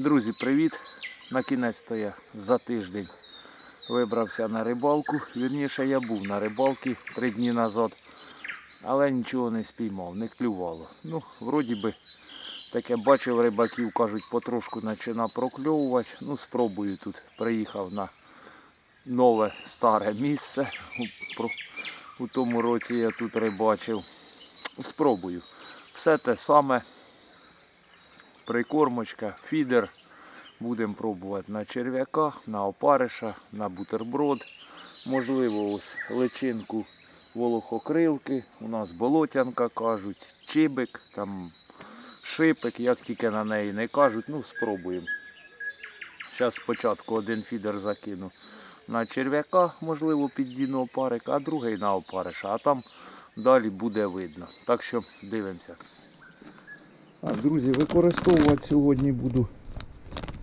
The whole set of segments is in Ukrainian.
Друзі, привіт! На кінець то я за тиждень вибрався на рибалку. Вірніше, я був на рибалці три дні назад, але нічого не спіймав, не клювало. Ну, вроді би, таке бачив рибаків, кажуть, потрошку почина прокльовувати. Ну, спробую тут. Приїхав на нове старе місце. У, тому році я тут рибачив. Спробую. Все те саме. Прикормочка, фідер. Будемо пробувати на черв'яка, на опариша, на бутерброд. Можливо, ось личинку волохокрилки. У нас болотянка кажуть, чибик, там шипик, як тільки на неї не кажуть, ну спробуємо. Зараз спочатку один фідер закину на черв'яка, можливо, піддіну опарик, а другий на опариша, а там далі буде видно. Так що дивимося. А, друзі, використовувати сьогодні буду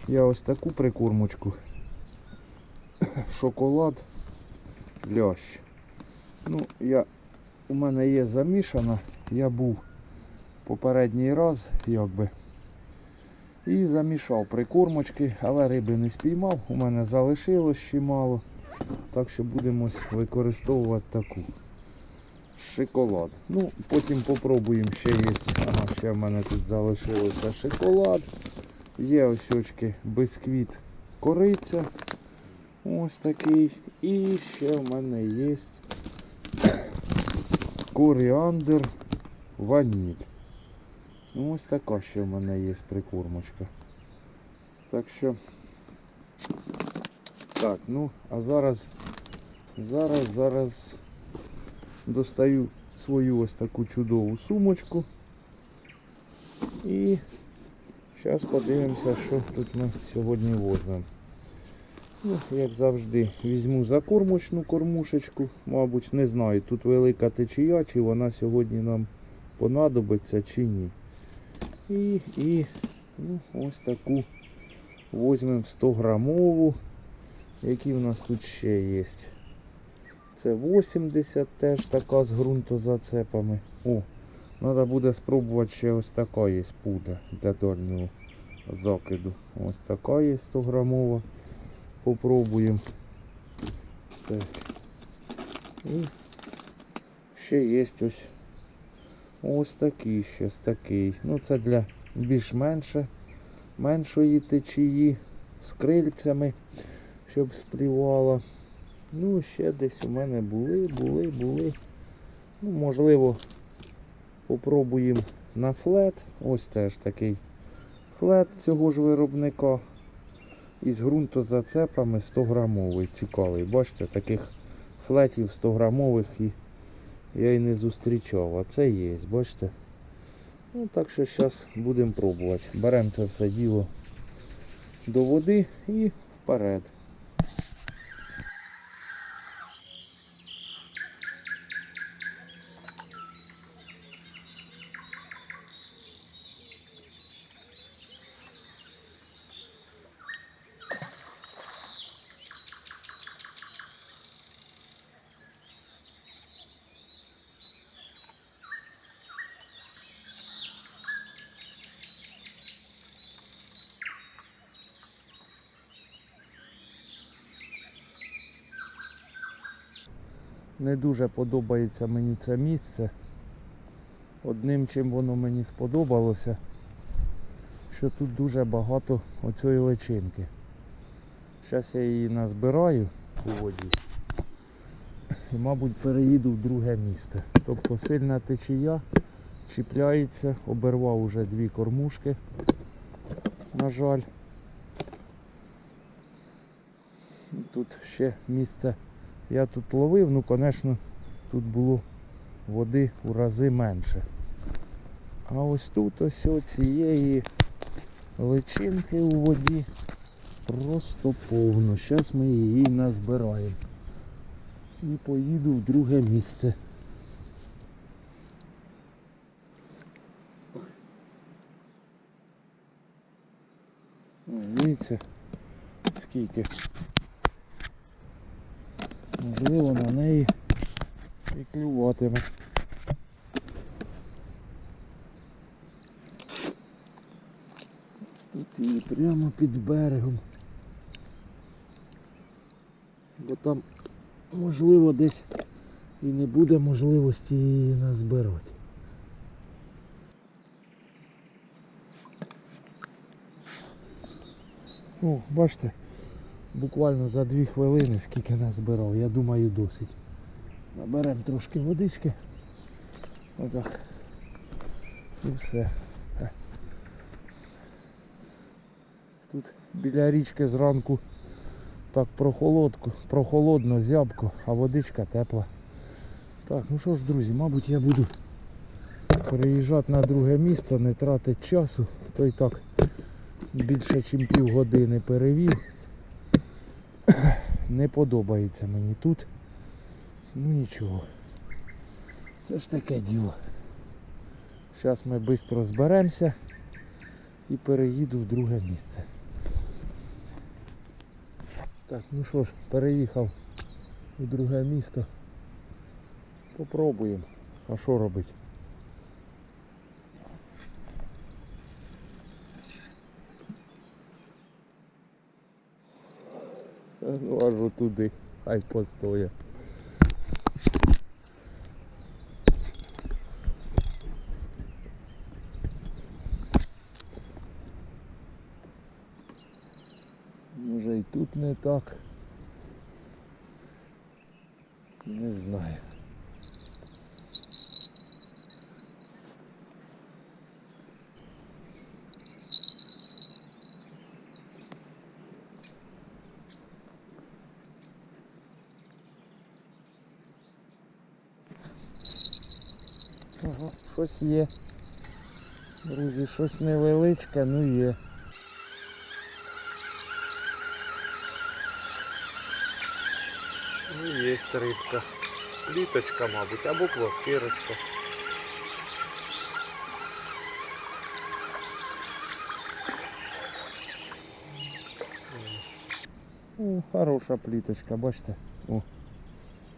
я ось таку прикормочку. Шоколад, лящ. Ну, я, у мене є замішана, я був попередній раз, якби. І замішав прикормочки, але риби не спіймав. У мене залишилось ще мало. Так що будемо використовувати таку. Шоколад. Ну, потім попробуємо ще є. Ага, ще в мене тут залишилося шоколад. Є ось очки бисквіт кориця. Ось такий. І ще в мене є коріандр ваніль. Ну, ось така ще в мене є прикормочка. Так що. Так, ну, а зараз, зараз, зараз достаю свою ось таку чудову сумочку. І зараз подивимося, що тут ми сьогодні возьмемо. Ну, як завжди, візьму закормочну кормушечку. Мабуть, не знаю, тут велика течія, чи вона сьогодні нам понадобиться, чи ні. І, і ну, ось таку візьмемо 100 грамову. Які в нас тут ще є? Це 80 теж така з ґрунтозацепами. О, треба буде спробувати ще ось така є пудра для дальнього закиду. Ось така є 100 грамова. Попробуємо. Так. І ще є ось ось такий ще такий. Ну це для більш-менше меншої течії з крильцями, щоб сплівала. Ну, ще десь у мене були, були, були. Ну, можливо, попробуємо на флет. Ось теж такий флет цього ж виробника. Із ґрунтозацепами 100 грамовий. Цікавий. Бачите, таких флетів 100 грамових і я і не зустрічав. А це є, бачите? Ну так що зараз будемо пробувати. Беремо це все діло до води і вперед. Не дуже подобається мені це місце. Одним чим воно мені сподобалося, що тут дуже багато оцієї личинки. Зараз я її назбираю у воді і, мабуть, переїду в друге місце. Тобто сильна течія чіпляється, обервав уже дві кормушки, на жаль. Тут ще місце я тут ловив, ну звісно, тут було води у рази менше. А ось тут ось цієї личинки у воді просто повно. Зараз ми її назбираємо. І поїду в друге місце. Дивіться, скільки. Можливо на неї і клюватиме. Тут її Прямо під берегом. Бо там можливо десь і не буде можливості її назбирати. О, бачите, буквально за дві хвилини скільки назбирав, я думаю досить. Наберемо трошки водички. Отак. І все. Е. Тут біля річки зранку так прохолодку, прохолодно, зябко, а водичка тепла. Так, ну що ж, друзі, мабуть я буду переїжджати на друге місто, не тратити часу. То й так більше ніж півгодини перевів. Не подобається мені тут. Ну нічого. Це ж таке діло. Зараз ми швидко зберемося і переїду в друге місце. Так, ну що ж, переїхав у друге місто. Попробуємо. А що робити? Ну аж туди, хай постоє. Може і тут не так. Не знаю. щось є. Друзі, щось невеличке, ну є. Ну, є рибка. Літочка, мабуть, або квартирочка. О, хороша пліточка, бачите? О,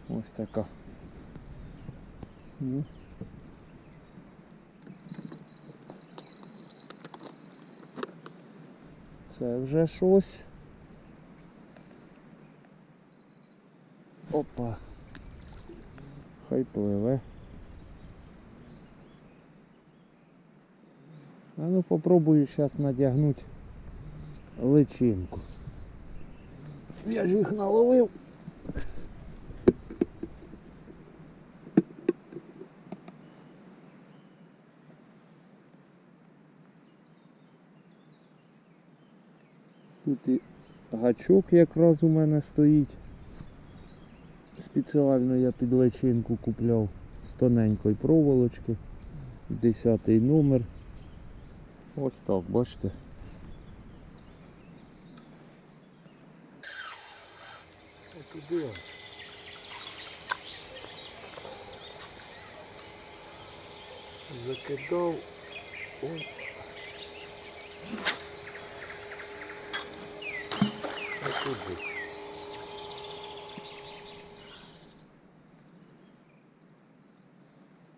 ось така. Ну. Це вже щось. Опа. Хай пливе. А ну попробую зараз надягнути личинку. Я ж їх наловив. Гачок якраз у мене стоїть. Спеціально я під личинку купляв з тоненької проволочки. Десятий номер. Ось так, бачите. Отуди. он. Ой.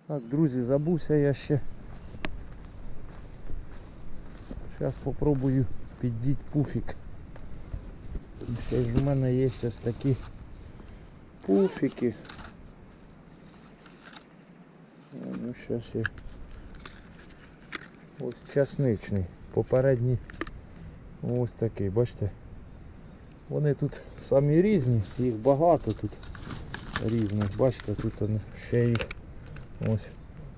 Так, друзі, забувся я ще. Зараз попробую піддіть пуфік. Ще ж у мене є ось такі пуфіки. Ну, зараз я ось часничний. Попередній ось такий, бачите? Вони тут самі різні, їх багато тут різних. Бачите, тут ще їх Ось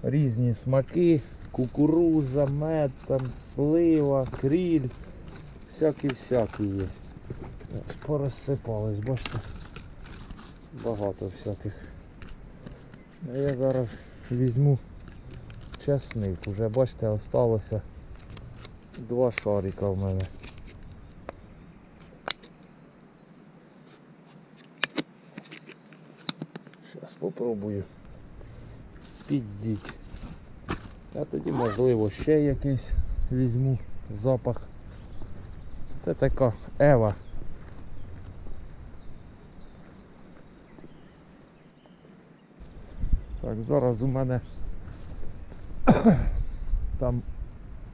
різні смаки, кукуруза, мед, там, слива, кріль, всякі-всякі є. Порозсипались, бачите? Багато всяких. Я зараз візьму часник. Уже бачите, осталося два шарика в мене. Зараз попробую піддіть. А тоді можливо ще якийсь візьму запах. Це така Ева. Так, зараз у мене там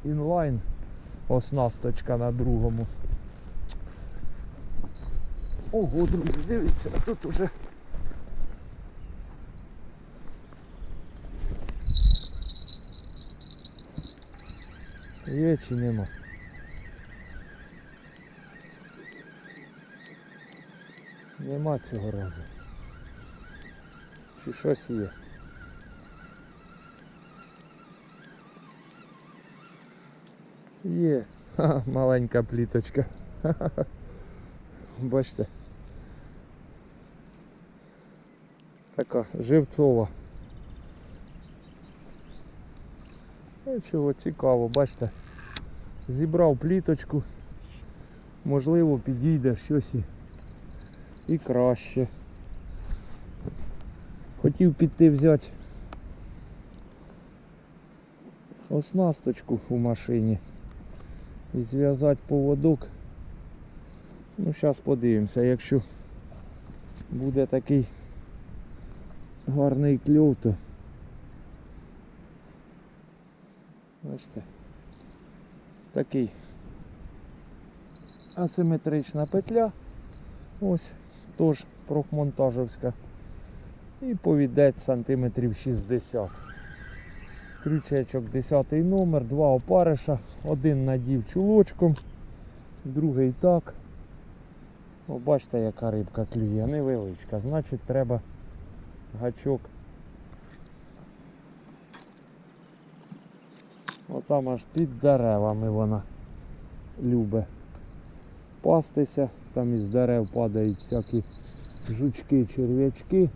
інлайн оснасточка на другому. Ого, друзі, дивіться, тут уже. Є чи нема? Нема цього разу. Чи щось є? Є. Ха, маленька пліточка. Ха-ха-ха. Бачите. Така живцова. Ну, чого цікаво, бачите. Зібрав пліточку. Можливо, підійде щось і, і краще. Хотів піти взяти оснасточку у машині і зв'язати поводок. Ну, зараз подивимося, якщо буде такий гарний кльов, то бачите, такий асиметрична петля, ось теж профмонтажівська. І повідець сантиметрів 60. Крючечок 10 номер, два опариша, один надів чулочком, другий так. О, бачите, яка рибка клює, невеличка, значить треба гачок. Отам аж під деревами вона любить пастися, там із дерев падають всякі жучки, черв'ячки,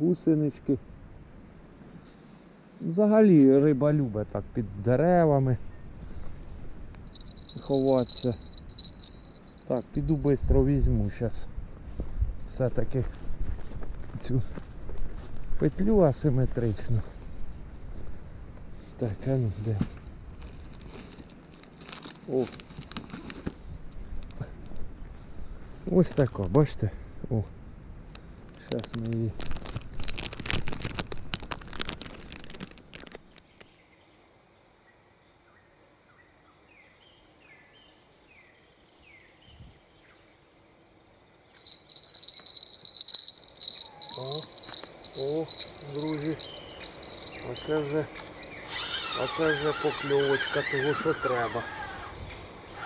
гусенички. Взагалі риба любить так під деревами ховатися. Так, піду швидко візьму зараз все-таки цю петлю асиметричну. Так, а ну де? О. Ось така, бачите? О. Зараз ми її. Оце вже покльовочка того, що треба.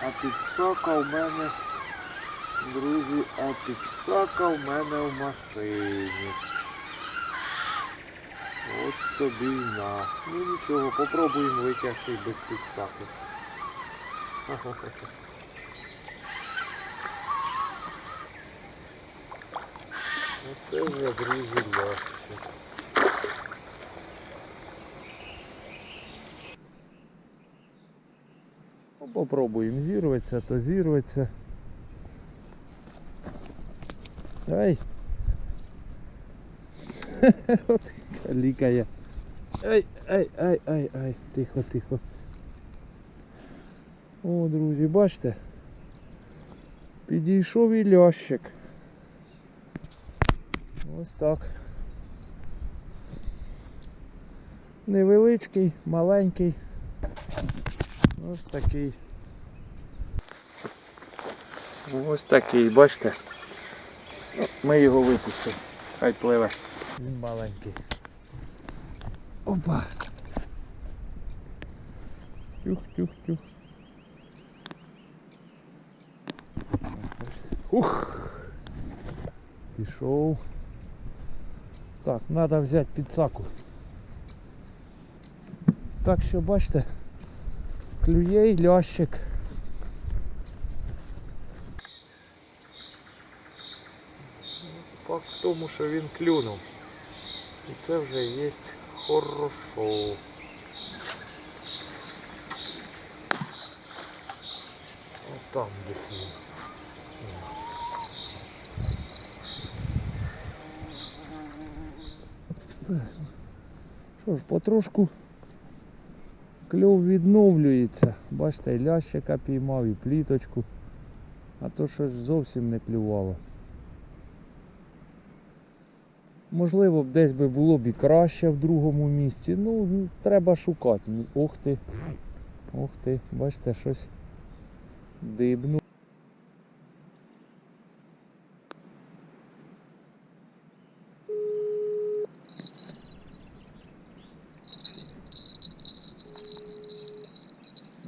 А підсака в мене, друзі, а підсака в мене в машині. Ось тобі й на. Ну нічого, попробуємо витягти без підсаки. Оце вже, друзі, легше. Попробуємо зірветься, то зірветься. Ай! От лікає. Ай, ай, ай, ай, ай, тихо, тихо. О, друзі, бачите? Підійшов і лящик. Ось так. Невеличкий, маленький. Ось такий. Ось такий, бачите? Ми його випустимо. Хай пливе. Він маленький. Опа. Тюх, тюх, тюх. Ух. Пішов. Так, треба взяти підсаку. Так що бачите, клює й лящик. Факт в тому, що він клюнув. І це вже є хорошо. Отам десь він. Що ж, потрошку кльов відновлюється. Бачите, і лящика піймав, і пліточку. А то щось зовсім не клювало. Можливо, десь би було б і краще в другому місці. Ну, треба шукати. Ох ти. Ох ти, бачите, щось дибну.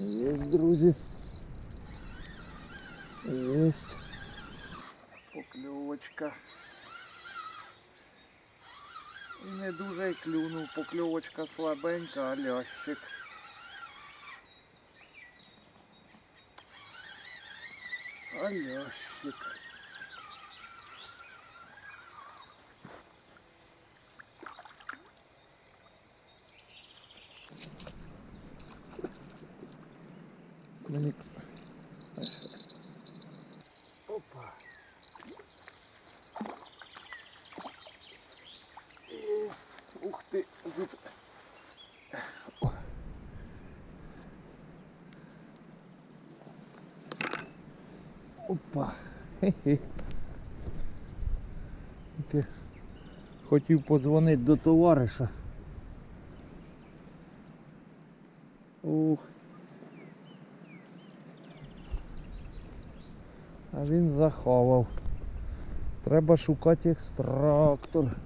Есть, друзі. Есть. Покльовочка. І не дуже й клюнув, покльовочка слабенька, а лящик. А лящик. Мені... Опа. Есть. Ух ты. Тут... Опа. Хе-хе. Хотів подзвонити до товариша. Ух. А він заховав. Треба шукати екстрактор.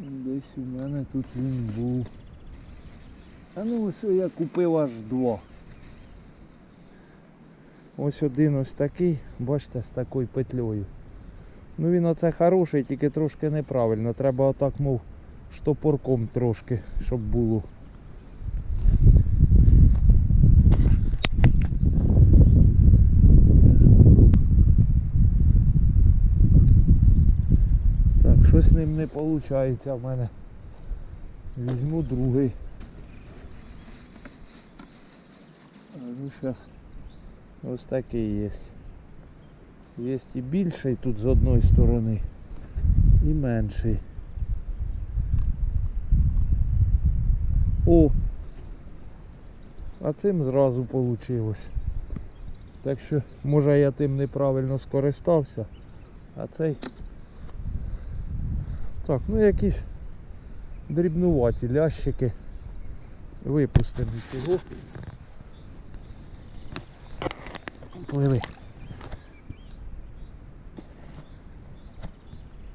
Десь у мене тут він був. А ну ось я купив аж два. Ось один ось такий, бачите, з такою петлею. Ну він оце хороший, тільки трошки неправильно. Треба отак, мов, штопорком трошки, щоб було. Так, щось з ним не виходить в мене. Візьму другий. Ну зараз ось такий є. Є і більший тут з одної сторони, і менший. О! А цим зразу вийшло. Так що, може я тим неправильно скористався, а цей так, ну якісь дрібнуваті лящики. Випустимо цього. Пливи.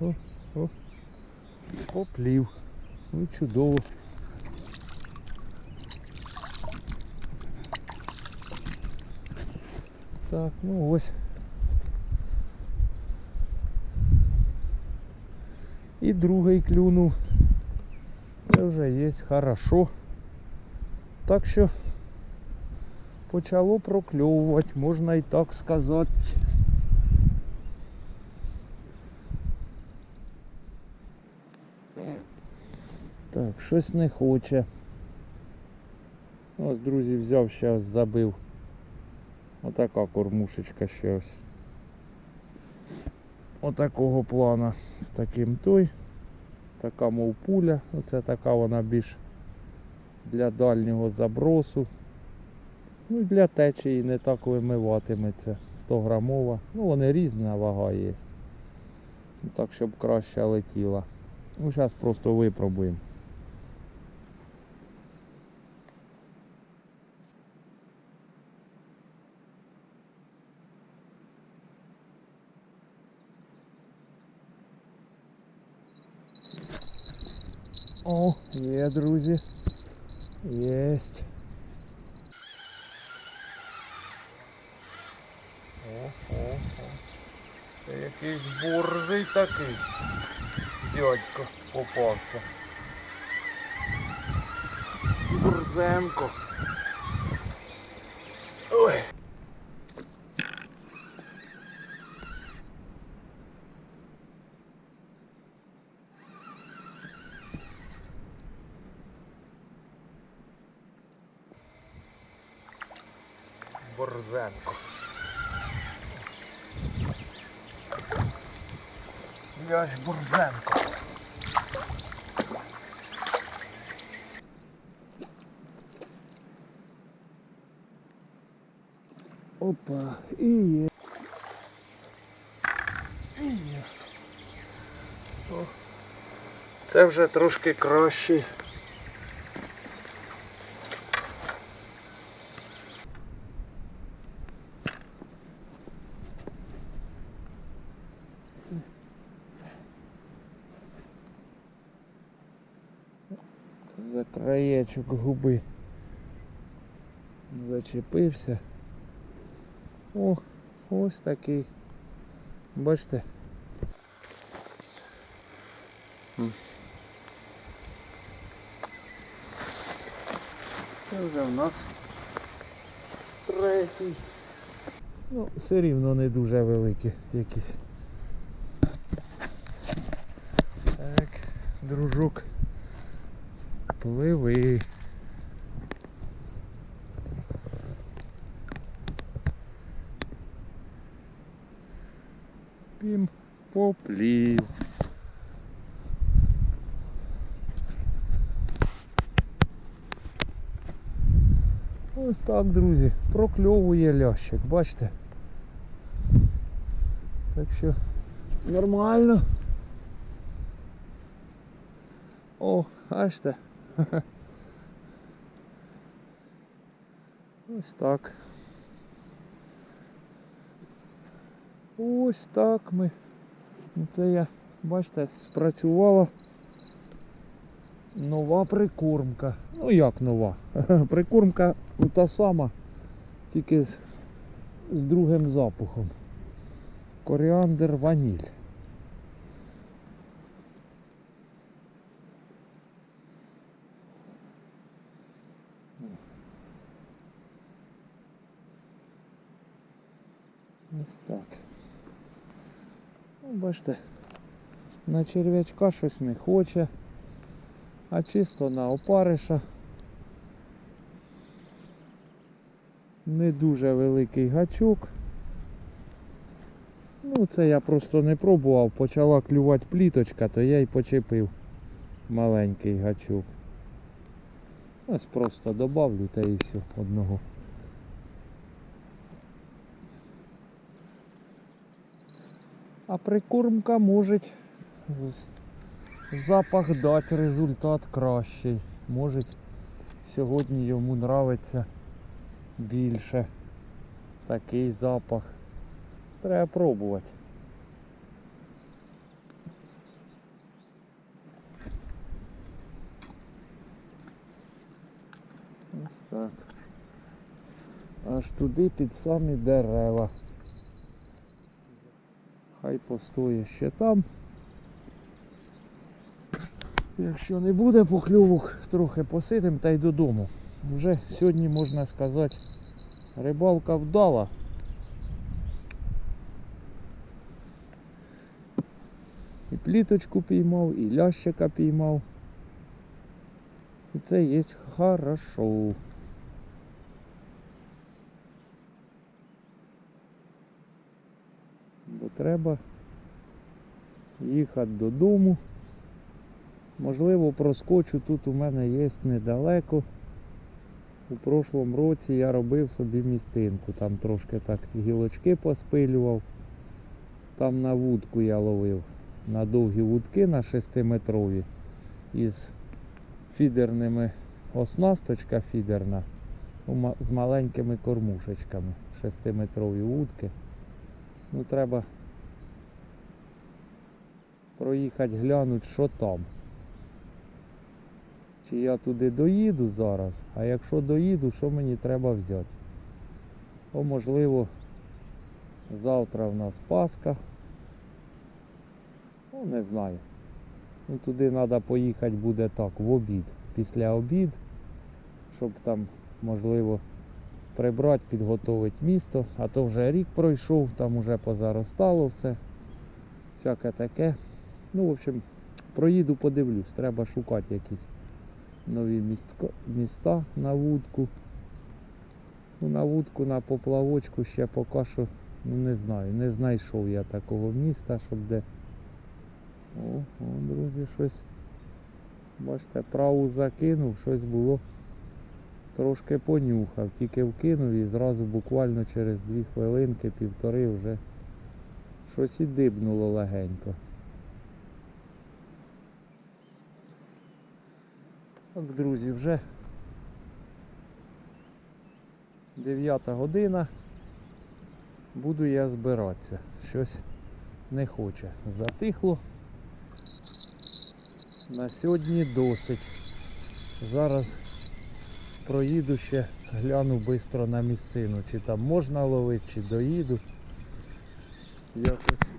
О, о. Поплів. Ну чудово. Так, ну ось. І другий клюнув. Це вже є хорошо. Так що почало прокльовувати, можна і так сказати. Так, щось не хоче. Ось, друзі, взяв ще ось забив. Отака кормушечка ще ось. Отакого плана з таким той. Така мов пуля. Оце така вона більш для дальнього забросу. Ну і для течії не так вимиватиметься. 100 грамова. Ну вони різна вага є. Ну, Так, щоб краще летіла. Ну зараз просто випробуємо. О, є, друзі. Єсть. О, о, о. Це якийсь борзий такий. Дядько попався. Борзенко. Ой. Борзенко. Я ж Борзенко. Опа, і є. І є. Ох, Це вже трошки краще. За краєчок губи зачепився. О, ось такий. Бачите? Це вже в нас третій. Ну, все рівно не дуже великі якісь. Так, дружок. Пливи. Пім поплів. Ось так, друзі, прокльовує лящик, бачите? Так що нормально. О, бачите? Ось так. Ось так ми. Це я, бачите, спрацювала нова прикормка. Ну як нова? Прикормка та сама, тільки з, з другим запахом. Коріандр ваніль. Ось так. Ну, бачите, на черв'ячка щось не хоче, а чисто на опариша. Не дуже великий гачок. Ну це я просто не пробував, почала клювати пліточка, то я й почепив маленький гачок. Ось просто добавлю та і все одного. А прикормка може запах дати результат кращий. Може сьогодні йому нравиться більше такий запах. Треба пробувати. Ось так. Аж туди під самі дерева. Хай постоє ще там. Якщо не буде покльовок, трохи посидим та й додому. Вже сьогодні можна сказати, рибалка вдала. І пліточку піймав, і лящика піймав. І це є хорошо. Бо треба їхати додому. Можливо, проскочу тут у мене є недалеко. У прошлому році я робив собі містинку, там трошки так гілочки поспилював. Там на вудку я ловив. На довгі вудки на 6-метрові із фідерними оснасточка фідерна з маленькими кормушечками. 6-метрові вудки. Ну треба проїхати глянути, що там. Чи я туди доїду зараз, а якщо доїду, що мені треба взяти? О, можливо, завтра в нас Пасха. Ну, не знаю. Ну, туди треба поїхати буде так, в обід. Після обід, щоб там, можливо, прибрати, підготувати місто, а то вже рік пройшов, там вже позаростало все. Всяке таке. Ну, в общем, проїду, подивлюсь, треба шукати якісь нові міста на вудку. Ну, на вудку, на поплавочку ще поки що, ну не знаю, не знайшов я такого міста, щоб де. О, о, друзі, щось. Бачите, праву закинув, щось було. Трошки понюхав, тільки вкинув і зразу буквально через дві хвилинки, півтори вже щось і дибнуло легенько. Так, друзі, вже 9 година. Буду я збиратися. Щось не хоче. Затихло. На сьогодні досить. Зараз проїду ще, гляну швидко на місцину, чи там можна ловити, чи доїду. Якось.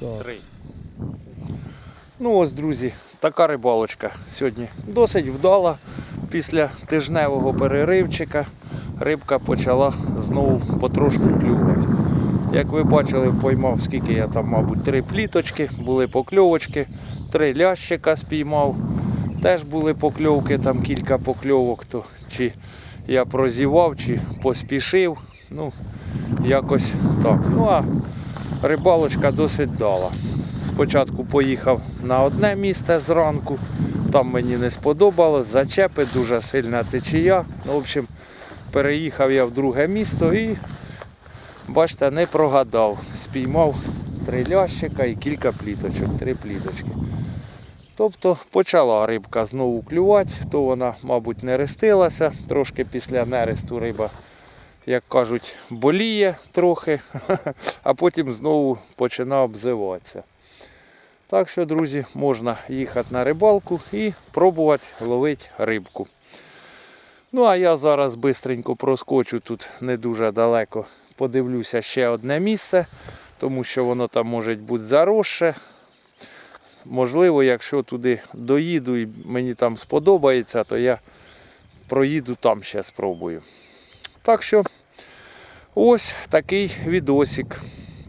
Так. Три. Ну ось, друзі, така рибалочка сьогодні досить вдала. Після тижневого переривчика рибка почала знову потрошку клювати. Як ви бачили, поймав, скільки я там, мабуть, три пліточки, були покльовочки, три лящика спіймав. Теж були покльовки, там кілька покльовок, то чи я прозівав, чи поспішив. Ну, якось так. Ну а рибалочка досить дала. Спочатку поїхав на одне місце зранку, там мені не сподобалось, зачепи, дуже сильна течія. Ну, в общем, переїхав я в друге місто і, бачите, не прогадав. Спіймав три лящика і кілька пліточок, три пліточки. Тобто почала рибка знову клювати, то вона, мабуть, не рестилася. Трошки після нересту риба, як кажуть, боліє трохи, а потім знову починає обзиватися. Так що, друзі, можна їхати на рибалку і пробувати ловити рибку. Ну, а я зараз бистренько проскочу тут не дуже далеко. Подивлюся ще одне місце, тому що воно там може бути заросше. Можливо, якщо туди доїду і мені там сподобається, то я проїду там ще спробую. Так що ось такий відосик.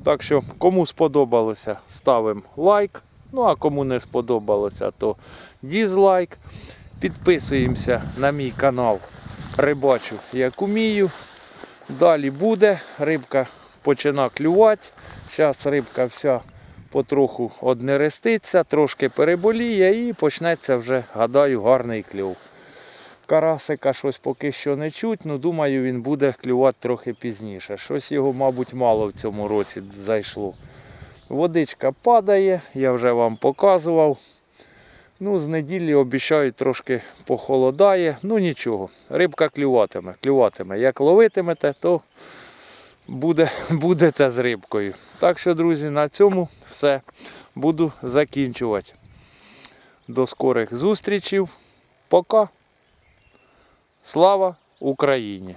Так що, кому сподобалося, ставимо лайк. Ну а кому не сподобалося, то дізлайк. Підписуємося на мій канал Рибачу як умію. Далі буде. Рибка почина клювати. Зараз рибка вся потроху однереститься, трошки переболіє і почнеться вже, гадаю, гарний клюв. Карасика щось поки що не чуть, ну думаю, він буде клювати трохи пізніше. Щось його, мабуть, мало в цьому році зайшло. Водичка падає, я вже вам показував. Ну, з неділі обіцяють трошки похолодає. Ну нічого, рибка клюватиме, клюватиме. Як ловитимете, то буде, будете з рибкою. Так що, друзі, на цьому все буду закінчувати. До скорих зустрічей. Пока. Слава Україні!